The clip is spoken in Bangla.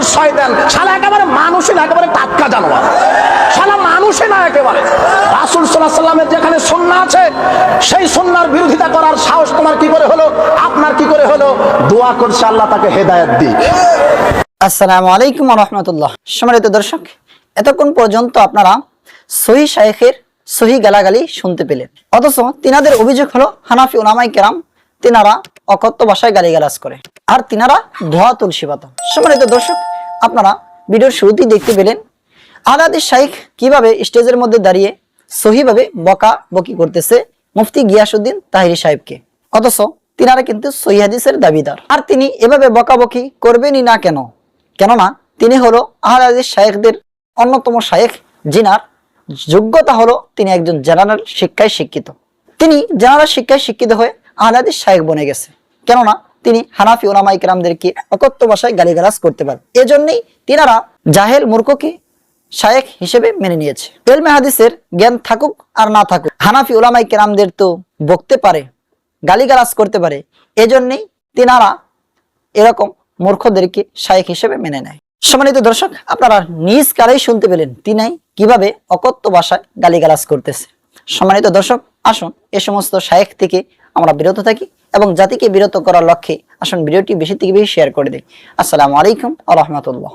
পরিচয় দেন শালা একেবারে মানুষই না, একেবারে টাটকা জানোয়ার। শালা মানুষই না একেবারে। রাসুল সাল্লাহ সাল্লামের যেখানে সন্না আছে, সেই সন্ন্যার বিরোধিতা করার সাহস তোমার কি করে হলো? আপনার কি করে হলো? দোয়া করছে আল্লাহ তাকে হেদায়েত দিক। আসসালামু আলাইকুম রহমতুল্লাহ। সম্মানিত দর্শক, এতক্ষণ পর্যন্ত আপনারা সহি শায়েখের সহি গালাগালি শুনতে পেলেন। অথচ তিনাদের অভিযোগ হলো, হানাফি ওলামাই কেরাম তিনারা অকথ্য ভাষায় গালিগালাজ করে, আর তিনারা ধোয়া তুলসী পাতা। সম্মানিত দর্শক আপনারা ভিডিওর শুরুতেই দেখতে পেলেন আলাদি শাইখ কীভাবে স্টেজের মধ্যে দাঁড়িয়ে সহিভাবে বকা বকি করতেছে মুফতি গিয়াসুদ্দিন তাহিরি সাহেবকে। অথচ তিনারা কিন্তু সহি হাদিসের দাবিদার। আর তিনি এভাবে বকাবকি করবেনই না কেন? কেননা তিনি হলো আহল হাদিস শায়েখদের অন্যতম শায়েখ জিনার যোগ্যতা হলো তিনি একজন জেনারেল শিক্ষায় শিক্ষিত। তিনি জেনারেল শিক্ষায় শিক্ষিত হয়ে আহল হাদিস শায়েখ বনে গেছে। কেননা তিনি হানাফি ওলামাই কেরামদেরকে অকথ্য ভাষায় গালিগালাজ করতে পারেন। এজন্যই তিনারা জাহেল মূর্খকে শায়েখ হিসেবে মেনে নিয়েছে। এলমে হাদিসের জ্ঞান থাকুক আর না থাকুক, হানাফি ওলামাই কেরামদের তো বকতে পারে, গালিগালাজ করতে পারে, এজন্যই তিনারা এরকম মূর্খদেরকে শায়েখ হিসেবে মেনে নেয়। সম্মানিত দর্শক, আপনারা নিজ কালেই শুনতে পেলেন তিনাই কীভাবে অকথ্য ভাষায় গালিগালাজ করতেছে। সম্মানিত দর্শক, আসুন এ সমস্ত শায়েখ থেকে আমরা বিরত থাকি। এবং জাতিকে বিরত করার লক্ষ্যে আসুন ভিডিওটি বেশি থেকে বেশি শেয়ার করে দিই আসসালামু আলাইকুম আ রহমতুল্লাহ।